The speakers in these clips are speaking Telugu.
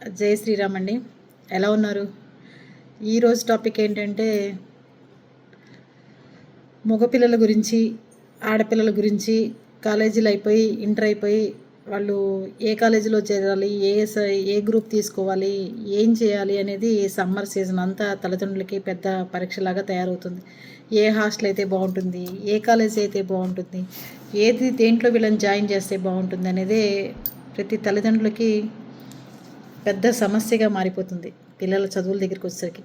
జై శ్రీరామ్ అండి. ఎలా ఉన్నారు? ఈరోజు టాపిక్ ఏంటంటే మగపిల్లల గురించి ఆడపిల్లల గురించి. కాలేజీలు అయిపోయి ఇంటర్ అయిపోయి వాళ్ళు ఏ కాలేజీలో చేరాలి ఏ ఏ గ్రూప్ తీసుకోవాలి ఏం చేయాలి అనేది సమ్మర్ సీజన్ అంతా తల్లిదండ్రులకి పెద్ద పరీక్షలాగా తయారవుతుంది. ఏ హాస్టల్ అయితే బాగుంటుంది ఏ కాలేజ్ అయితే బాగుంటుంది ఏది దేంట్లో వీళ్ళని జాయిన్ చేస్తే బాగుంటుంది అనేది ప్రతి తల్లిదండ్రులకి పెద్ద సమస్యగా మారిపోతుంది పిల్లల చదువుల దగ్గరికి వచ్చేసరికి.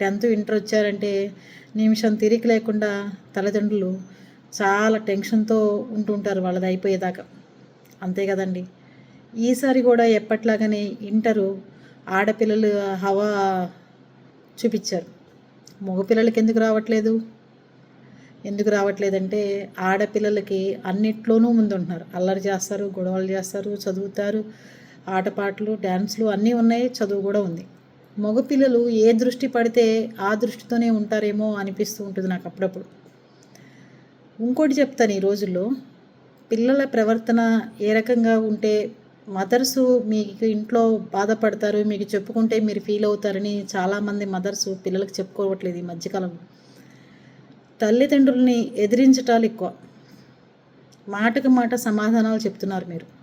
టెన్త్ ఇంటర్ వచ్చారంటే నిమిషం తిరిగి లేకుండా తల్లిదండ్రులు చాలా టెన్షన్తో ఉంటుంటారు వాళ్ళది అయిపోయేదాకా. అంతే కదండి. ఈసారి కూడా ఎప్పట్లాగానే ఇంటరు ఆడపిల్లలు హవా చూపించారు. మగపిల్లలకి ఎందుకు రావట్లేదు? ఎందుకు రావట్లేదంటే ఆడపిల్లలకి అన్నిట్లోనూ ముందుంటున్నారు. అల్లరి చేస్తారు గొడవలు చేస్తారు చదువుతారు. ఆటపాటలు డ్యాన్స్లు అన్నీ ఉన్నాయి చదువు కూడా ఉంది. మగపిల్లలు ఏ దృష్టి పడితే ఆ దృష్టితోనే ఉంటారేమో అనిపిస్తూ ఉంటుంది నాకు అప్పుడప్పుడు. ఇంకోటి చెప్తాను ఈ రోజుల్లో పిల్లల ప్రవర్తన ఏ రకంగా ఉంటే మదర్స్ మీకు ఇంట్లో బాధపడతారు మీకు చెప్పుకుంటే మీరు ఫీల్ అవుతారని చాలామంది మదర్స్ పిల్లలకు చెప్పుకోవట్లేదు ఈ మధ్యకాలంలో. తల్లిదండ్రుల్ని ఎదిరించటాలు ఎక్కువ. మాటకు మాట సమాధానాలు చెప్తున్నారు మీరు.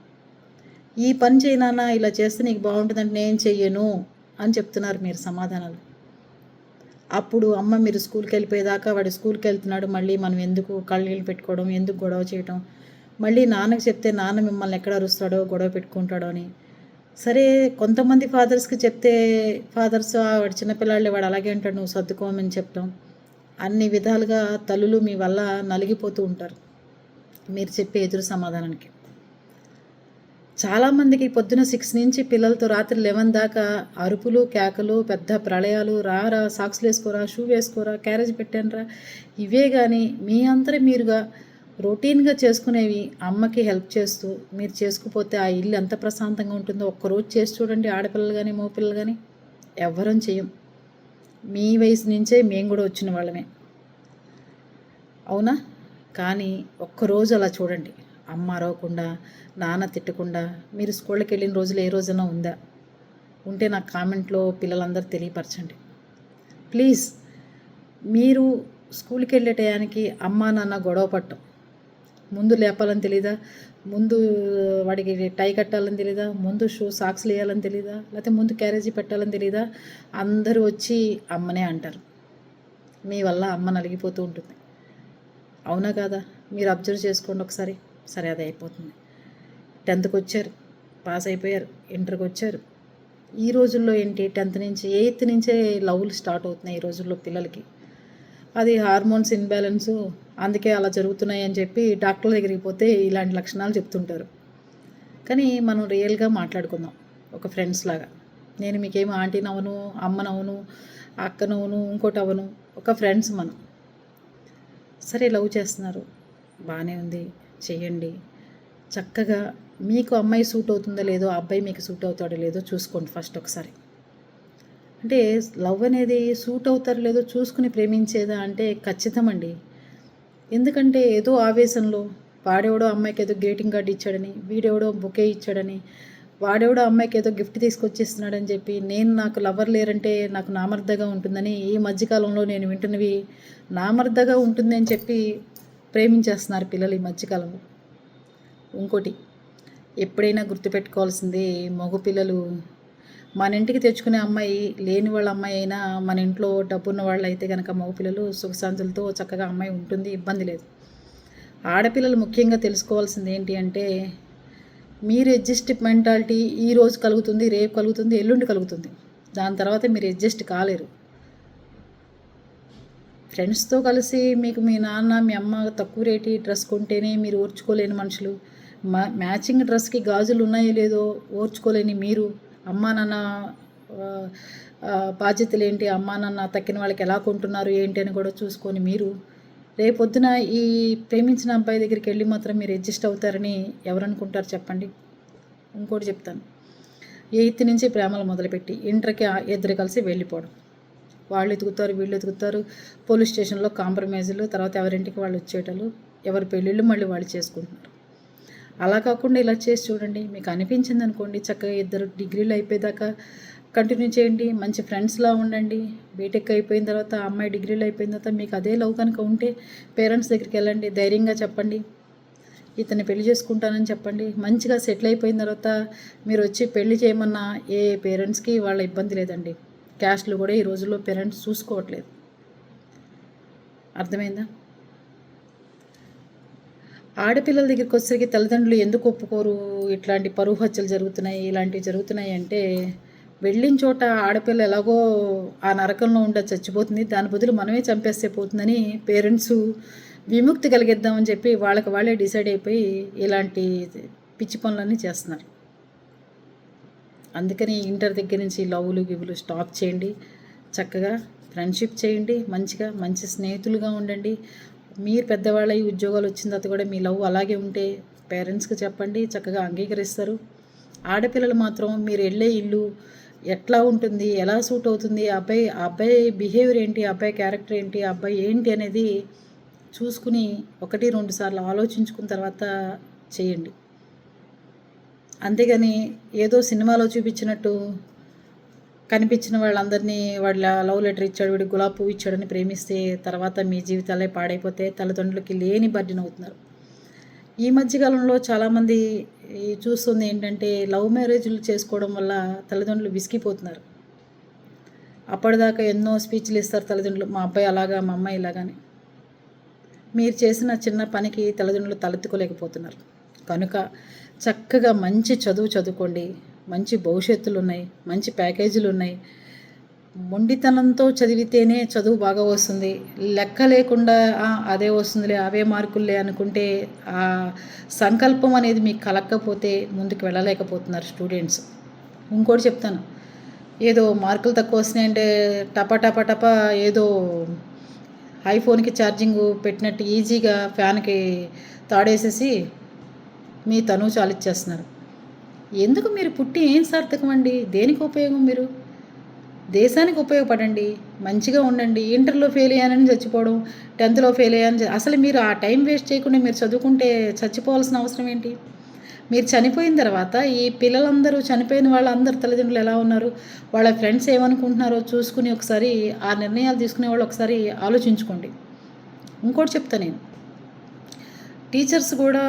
ఈ పని చేయనా ఇలా చేస్తే నీకు బాగుంటుందంటే నేను చెయ్యను అని చెప్తున్నారు మీరు సమాధానాలు. అప్పుడు అమ్మ మీరు స్కూల్కి వెళ్ళిపోయేదాకా వాడు స్కూల్కి వెళ్తున్నాడు మళ్ళీ మనం ఎందుకు కళ్ళీళ్ళు పెట్టుకోవడం ఎందుకు గొడవ చేయటం? మళ్ళీ నాన్నకి చెప్తే నాన్న మిమ్మల్ని ఎక్కడ అరుస్తాడో గొడవ పెట్టుకుంటాడో అని. సరే కొంతమంది ఫాదర్స్కి చెప్తే ఫాదర్స్ వాడు చిన్నపిల్లాళ్ళు వాడు అలాగే అంటాడు నువ్వు సర్దుకోమని చెప్తాం. అన్ని విధాలుగా తల్లులు మీ వల్ల నలిగిపోతూ ఉంటారు. మీరు చెప్పే ఎదురు సమాధానానికి. చాలామందికి పొద్దున సిక్స్ నుంచి పిల్లలతో రాత్రి లెవెన్ దాకా అరుపులు కేకలు పెద్ద ప్రళయాలు రారా సాక్స్లు వేసుకోరా షూ వేసుకోరా క్యారేజ్ పెట్టానరా. ఇవే కానీ మీ అంతరే మీరుగా రొటీన్గా చేసుకునేవి అమ్మకి హెల్ప్ చేస్తూ మీరు చేసుకుపోతే ఆ ఇల్లు ఎంత ప్రశాంతంగా ఉంటుందో ఒక్కరోజు చేసి చూడండి ఆడపిల్లలు కానీ మోపిల్లలు కానీ ఎవ్వరం చేయం మీ వయసు నుంచే మేము కూడా వచ్చిన వాళ్ళమే. అవునా? కానీ ఒక్కరోజు అలా చూడండి. అమ్మ అరవకుండా నాన్న తిట్టకుండా మీరు స్కూళ్ళకి వెళ్ళిన రోజులు ఏ రోజైనా ఉందా? ఉంటే నాకు కామెంట్లో పిల్లలందరూ తెలియపరచండి. ప్లీజ్ మీరు స్కూల్కి వెళ్ళే టయానికి అమ్మ నాన్న గొడవ పట్టం. ముందు లేపాలని తెలీదా? ముందు వాడికి టై కట్టాలని తెలీదా? ముందు షూ సాక్స్ వేయాలని తెలీదా? లేకపోతే ముందు క్యారేజీ పెట్టాలని తెలీదా? అందరూ వచ్చి అమ్మనే అంటారు. మీ వల్ల అమ్మ నలిగిపోతూ ఉంటుంది. అవునా కాదా? మీరు అబ్జర్వ్ చేసుకోండి ఒకసారి. సరే అది అయిపోతుంది. టెన్త్కి వచ్చారు పాస్ అయిపోయారు ఇంటర్కి వచ్చారు. ఈ రోజుల్లో ఏంటి టెన్త్ నుంచి ఎయిత్ నుంచే లవ్లు స్టార్ట్ అవుతున్నాయి ఈ రోజుల్లో పిల్లలకి. అది హార్మోన్స్ ఇన్బ్యాలెన్సు అందుకే అలా జరుగుతున్నాయి అని చెప్పి డాక్టర్ దగ్గరికి పోతే ఇలాంటి లక్షణాలు చెప్తుంటారు. కానీ మనం రియల్గా మాట్లాడుకుందాం ఒక ఫ్రెండ్స్ లాగా. నేను మీకేమో ఆంటీనవను అమ్మనవను అక్కనవను ఇంకోటి అవను ఒక ఫ్రెండ్స్ మనం. సరే లవ్ చేస్తున్నారు బాగానే ఉంది. చేయండి. చక్కగా మీకు అమ్మాయి సూట్ అవుతుందో లేదో అబ్బాయి మీకు సూట్ అవుతాడో లేదో చూసుకోండి ఫస్ట్ ఒకసారి. అంటే లవ్ అనేది సూట్ అవుతారో లేదో చూసుకుని ప్రేమించేదా అంటే ఖచ్చితమండి. ఎందుకంటే ఏదో ఆవేశంలో వాడెవడో అమ్మాయికి ఏదో గ్రీటింగ్ కార్డు ఇచ్చాడని వీడెవడో బొకే ఇచ్చాడని వాడెవడో అమ్మాయికి ఏదో గిఫ్ట్ తీసుకొచ్చేస్తున్నాడని చెప్పి నేను నాకు లవర్ లేరంటే నాకు నామర్దగా ఉంటుందని ఈ మధ్యకాలంలో నేను వింటున్నవి నామర్దగా ఉంటుంది అని చెప్పి ప్రేమించేస్తున్నారు పిల్లలు ఈ మధ్యకాలంలో. ఇంకోటి ఎప్పుడైనా గుర్తుపెట్టుకోవాల్సింది మగపిల్లలు మన ఇంటికి తెచ్చుకునే అమ్మాయి లేని వాళ్ళ అమ్మాయి అయినా మన ఇంట్లో డబ్బున్న వాళ్ళు అయితే కనుక మగపిల్లలు సుఖశాంతులతో చక్కగా అమ్మాయి ఉంటుంది ఇబ్బంది లేదు. ఆడపిల్లలు ముఖ్యంగా తెలుసుకోవాల్సింది ఏంటి అంటే మీరు అడ్జస్ట్ మెంటాలిటీ ఈ రోజు కలుగుతుంది రేపు కలుగుతుంది ఎల్లుండి కలుగుతుంది. దాని తర్వాత మీరు అడ్జస్ట్ కాలేరు. ఫ్రెండ్స్తో కలిసి మీకు మీ నాన్న మీ అమ్మ తక్కువ రేటి డ్రెస్ కొంటేనే మీరు ఓర్చుకోలేని మనుషులు. మా మ్యాచింగ్ డ్రెస్కి గాజులు ఉన్నాయో లేదో ఓర్చుకోలేని మీరు. అమ్మా నాన్న బాధ్యతలు ఏంటి? అమ్మా నాన్న తక్కిన వాళ్ళకి ఎలా కొంటున్నారు? ఏంటి అని కూడా చూసుకొని మీరు. రేపొద్దున ఈ ప్రేమించిన అబ్బాయి దగ్గరికి వెళ్ళి మాత్రం మీరు అడ్జస్ట్ అవుతారని ఎవరనుకుంటారు చెప్పండి. ఇంకోటి చెప్తాను. ఎయిత్ నుంచి ప్రేమలు మొదలుపెట్టి ఇంటర్కి ఇద్దరు కలిసి వెళ్ళిపోవడం. వాళ్ళు ఎతుకుతారు వీళ్ళు ఎతుకుతారు పోలీస్ స్టేషన్లో కాంప్రమైజులు తర్వాత ఎవరింటికి వాళ్ళు వచ్చేటలు ఎవరి పెళ్ళిళ్ళు మళ్ళీ వాళ్ళు చేసుకుంటున్నారు. అలా కాకుండా ఇలా చేసి చూడండి మీకు అనిపించింది అనుకోండి చక్కగా ఇద్దరు డిగ్రీలు అయిపోయేదాకా కంటిన్యూ చేయండి మంచి ఫ్రెండ్స్లా ఉండండి. బీటెక్ అయిపోయిన తర్వాత అమ్మాయి డిగ్రీలు అయిపోయిన తర్వాత మీకు అదే లవ్ కనుక ఉంటే పేరెంట్స్ దగ్గరికి వెళ్ళండి ధైర్యంగా చెప్పండి. ఇతన్ని పెళ్ళి చేసుకుంటానని చెప్పండి. మంచిగా సెటిల్ అయిపోయిన తర్వాత మీరు వచ్చి పెళ్ళి చేయమన్నా ఏ పేరెంట్స్కి వాళ్ళ ఇబ్బంది లేదండి. క్యాస్ట్లు కూడా ఈ రోజుల్లో పేరెంట్స్ చూసుకోవట్లేదు. అర్థమైందా? ఆడపిల్లల దగ్గరికి వచ్చేసరికి తల్లిదండ్రులు ఎందుకు ఒప్పుకోరు? ఇట్లాంటి పరువు హత్యలు జరుగుతున్నాయి ఇలాంటివి జరుగుతున్నాయి అంటే వెళ్ళిన చోట ఆడపిల్ల ఎలాగో ఆ నరకంలో ఉండ చచ్చిపోతుంది. దాని బదులు మనమే చంపేస్తే పోతుందని పేరెంట్స్ విముక్తి కలిగిద్దామని చెప్పి వాళ్ళకి వాళ్ళే డిసైడ్ అయిపోయి ఇలాంటి పిచ్చి పనులన్నీ చేస్తున్నారు. అందుకని ఇంటర్ దగ్గర నుంచి లవ్లు గివ్లు స్టాప్ చేయండి. చక్కగా ఫ్రెండ్షిప్ చేయండి. మంచిగా మంచి స్నేహితులుగా ఉండండి. మీరు పెద్దవాళ్ళ ఈ ఉద్యోగాలు వచ్చిన తర్వాత కూడా మీ లవ్ అలాగే ఉంటే పేరెంట్స్కి చెప్పండి. చక్కగా అంగీకరిస్తారు. ఆడపిల్లలు మాత్రం మీరు వెళ్ళే ఇల్లు ఎట్లా ఉంటుంది ఎలా సూట్ అవుతుంది అబ్బాయి ఆ అబ్బాయి బిహేవియర్ ఏంటి అబ్బాయి క్యారెక్టర్ ఏంటి అబ్బాయి ఏంటి అనేది చూసుకుని ఒకటి రెండు సార్లు ఆలోచించుకున్న తర్వాత చేయండి. అంతేగాని ఏదో సినిమాలో చూపించినట్టు కనిపించిన వాళ్ళందరినీ వాళ్ళ లవ్ లెటర్ ఇచ్చాడు వీడి గులాబ్ పువ్వు ఇచ్చాడని ప్రేమిస్తే తర్వాత మీ జీవితాలే పాడైపోతే తల్లిదండ్రులకి లేని బర్డిన అవుతున్నారు. ఈ మధ్యకాలంలో చాలామంది ఈ చూస్తుంది ఏంటంటే లవ్ మ్యారేజ్లు చేసుకోవడం వల్ల తల్లిదండ్రులు విసిగిపోతున్నారు. అప్పటిదాకా ఎన్నో స్పీచ్లు ఇస్తారు తల్లిదండ్రులు మా అబ్బాయి అలాగా మా అమ్మాయి ఇలాగాని. మీరు చేసిన చిన్న పనికి తల్లిదండ్రులు తలెత్తుకోలేకపోతున్నారు. కనుక చక్కగా మంచి చదువు చదువుకోండి. మంచి భవిష్యత్తులు ఉన్నాయి మంచి ప్యాకేజీలు ఉన్నాయి మొండితనంతో చదివితేనే చదువు బాగా వస్తుంది. లెక్క లేకుండా అదే వస్తుందిలే అవే మార్కులే అనుకుంటే ఆ సంకల్పం అనేది మీకు కలక్కపోతే ముందుకు వెళ్ళలేకపోతున్నారు స్టూడెంట్స్. ఇంకోటి చెప్తాను. ఏదో మార్కులు తక్కువ వస్తున్నాయంటే టపా టపా టపా ఏదో ఐఫోన్కి ఛార్జింగ్ పెట్టినట్టు ఈజీగా ఫ్యాన్కి తాడేసేసి మీ తను చాలిచ్చేస్తున్నారు ఎందుకు మీరు పుట్టి ఏం సార్థకం అండి? దేనికి ఉపయోగం మీరు? దేశానికి ఉపయోగపడండి. మంచిగా ఉండండి. ఇంటర్లో ఫెయిల్ అయ్యానని చచ్చిపోవడం టెన్త్లో ఫెయిల్ అయ్యానని అసలు మీరు ఆ టైం వేస్ట్ చేయకుండా మీరు చదువుకుంటే చచ్చిపోవాల్సిన అవసరం ఏంటి? మీరు చనిపోయిన తర్వాత ఈ పిల్లలందరూ చనిపోయిన వాళ్ళందరూ తల్లిదండ్రులు ఎలా ఉన్నారు? వాళ్ళ ఫ్రెండ్స్ ఏమనుకుంటున్నారో చూసుకుని ఒకసారి ఆ నిర్ణయాలు తీసుకునే వాళ్ళు ఒకసారి ఆలోచించుకోండి. ఇంకోటి చెప్తా నేను. టీచర్స్ కూడా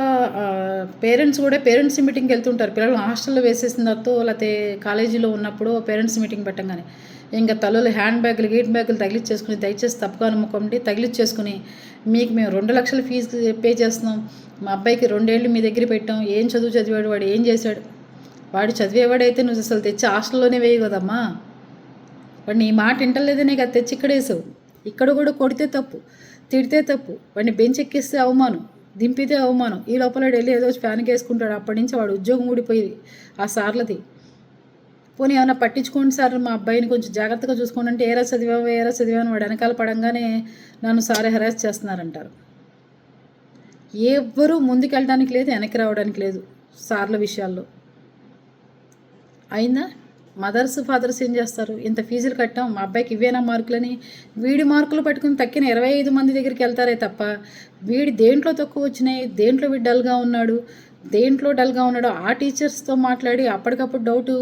పేరెంట్స్ కూడా పేరెంట్స్ మీటింగ్కి వెళ్తుంటారు. పిల్లలు హాస్టల్లో వేసేసిన తర్వాత లేకపోతే కాలేజీలో ఉన్నప్పుడు పేరెంట్స్ మీటింగ్ పెట్టంగానే. ఇంకా తలలు హ్యాండ్ బ్యాగులు గేట్ బ్యాగులు తగిలిచ్చేసుకుని దయచేసి తప్పుగా నమ్మకండి. తగిలిచ్చేసుకుని మీకు మేము రెండు లక్షల ఫీజు పే చేస్తున్నాం. మా అబ్బాయికి రెండేళ్ళు మీ దగ్గర పెట్టాం. ఏం చదువు చదివాడు? వాడు ఏం చేశాడు? వాడు చదివేవాడైతే నువ్వు అసలు తెచ్చి హాస్టల్లోనే వేయవు కదమ్మా. వాడిని ఈ మాట వింటలేదనే కదా. తెచ్చి ఇక్కడ వేసావు ఇక్కడ కూడా కొడితే తప్పు తిడితే తప్పు. వాడిని బెంచ్ ఎక్కిస్తే అవమానం. దింపితే అవమానం. ఈ లోపల ఢిల్లీ వెళ్ళి ఏదో ఫ్యాన్కి వేసుకుంటాడు. అప్పటి నుంచి వాడు ఉద్యోగం ఊడిపోయి ఆ సార్లది. పోనీ ఏమైనా పట్టించుకోండి సార్ మా అబ్బాయిని కొంచెం జాగ్రత్తగా చూసుకోండి అంటే ఏరా చదివావు ఏరా చదివాను వాడు వెనకాల పడంగానే నన్ను సారే హెరాస్ చేస్తున్నారంటారు. ఎవ్వరూ ముందుకెళ్ళడానికి లేదు వెనక్కి రావడానికి లేదు సార్ల విషయాల్లో. అయిందా? మదర్స్ ఫాదర్స్ ఏం చేస్తారు? ఇంత ఫీజులు కట్టాం మా అబ్బాయికి ఇవేనా మార్కులని? వీడి మార్కులు పట్టుకుని తక్కిన ఇరవై ఐదు మంది దగ్గరికి వెళ్తారే తప్ప వీడి దేంట్లో తక్కువ వచ్చినాయి? దేంట్లో వీడు డల్గా ఉన్నాడు? దేంట్లో డల్గా ఉన్నాడో? ఆ టీచర్స్తో మాట్లాడి అప్పటికప్పుడు డౌటు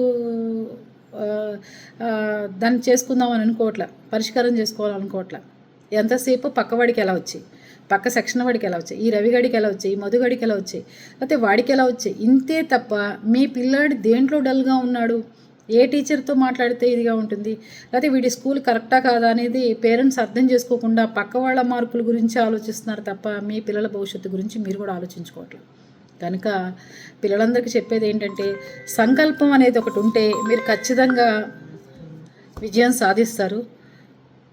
దాన్ని చేసుకుందామని అనుకోవట్లే పరిష్కారం చేసుకోవాలనుకోవట్లే. ఎంతసేపు పక్కవాడికి ఎలా వచ్చాయి? పక్క సెక్షన్ వాడికి ఎలా వచ్చాయి? ఈ రవిగడికి ఎలా వచ్చాయి? ఈ మధుగాడికి ఎలా వచ్చాయి? లేకపోతే వాడికి ఎలా వచ్చాయి? ఇంతే తప్ప మీ పిల్లాడు దేంట్లో డల్గా ఉన్నాడు? ఏ టీచర్తో మాట్లాడితే ఇదిగా ఉంటుంది? లేకపోతే వీడి స్కూల్ కరెక్టా కాదా అనేది పేరెంట్స్ అర్థం చేసుకోకుండా పక్క వాళ్ళ మార్కుల గురించి ఆలోచిస్తున్నారు తప్ప మీ పిల్లల భవిష్యత్తు గురించి మీరు కూడా ఆలోచించుకోవట్లేదు కనుక పిల్లలందరికీ చెప్పేది ఏంటంటే సంకల్పం అనేది ఒకటి ఉంటే మీరు ఖచ్చితంగా విజయం సాధిస్తారు.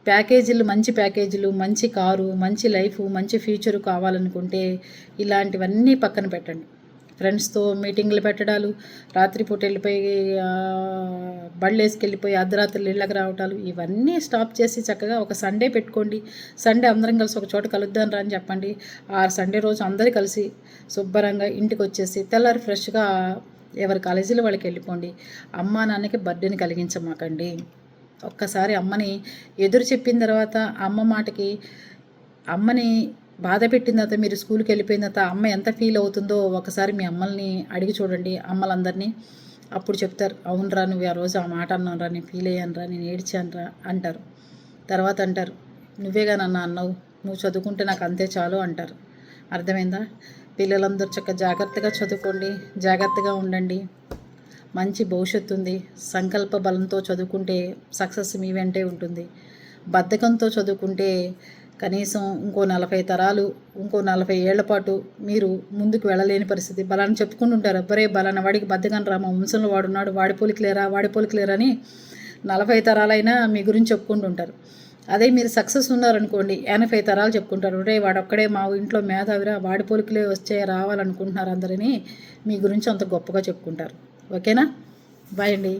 ప్యాకేజీలు మంచి ప్యాకేజీలు మంచి కారు మంచి లైఫ్ మంచి ఫ్యూచర్ కావాలనుకుంటే ఇలాంటివన్నీ పక్కన పెట్టండి. ఫ్రెండ్స్తో మీటింగ్లు పెట్టడాలు రాత్రిపూట వెళ్ళిపోయి ఆ, వేసుకెళ్ళిపోయి అర్ధరాత్రులు ఇళ్ళకి రావటాలు ఇవన్నీ స్టాప్ చేసి చక్కగా ఒక సండే పెట్టుకోండి. సండే అందరం కలిసి ఒక చోట కలుద్దాం రా అని చెప్పండి. ఆ సండే రోజు అందరూ కలిసి శుభ్రంగా ఇంటికి వచ్చేసి తెల్లారి ఫ్రెష్గా ఎవరి కాలేజీలో వాళ్ళకి వెళ్ళిపోండి. అమ్మా నాన్నకి బర్త్డేని కలిగించమాకండి. ఒక్కసారి అమ్మని ఎదురు చెప్పిన తర్వాత అమ్మ మాటకి అమ్మని బాధ పెట్టిన తర్వాత మీరు స్కూల్కి వెళ్ళిపోయిన తర్వాత అమ్మ ఎంత ఫీల్ అవుతుందో ఒకసారి మీ అమ్మల్ని అడిగి చూడండి అమ్మలందరినీ. అప్పుడు చెప్తారు అవునరా నువ్వు ఆ రోజు ఆ మాట అన్నానురా నేను ఫీల్ అయ్యానురా నేను ఏడ్చానురా అంటారు. తర్వాత అంటారు నువ్వేగా నన్ను అన్నావు నువ్వు చదువుకుంటే నాకు అంతే చాలు అంటారు. అర్థమైందా? పిల్లలందరూ చక్క జాగ్రత్తగా చదువుకోండి జాగ్రత్తగా ఉండండి. మంచి భవిష్యత్తు ఉంది. సంకల్ప బలంతో చదువుకుంటే సక్సెస్ మీ వెంటే ఉంటుంది. బద్ధకంతో చదువుకుంటే కనీసం ఇంకో నలభై తరాలు ఇంకో నలభై ఏళ్ళ పాటు మీరు ముందుకు వెళ్ళలేని పరిస్థితి. బలాన్ని చెప్పుకుంటుంటారు అబ్బరే బలాన వాడికి బద్దగాని రా మా వంశంలో వాడున్నాడు వాడి పోలికలేరా వాడి పోలికలేరని అని నలభై తరాలైనా మీ గురించి చెప్పుకుంటుంటారు అదే మీరు సక్సెస్ ఉన్నారనుకోండి ఎనభై తరాలు చెప్పుకుంటారు. రే వాడొక్కడే మా ఇంట్లో మేధావిరా వాడి పోలికలే వచ్చే రావాలనుకుంటున్నారు అందరినీ మీ గురించి అంత గొప్పగా చెప్పుకుంటారు. ఓకేనా? బాయ్ అండి.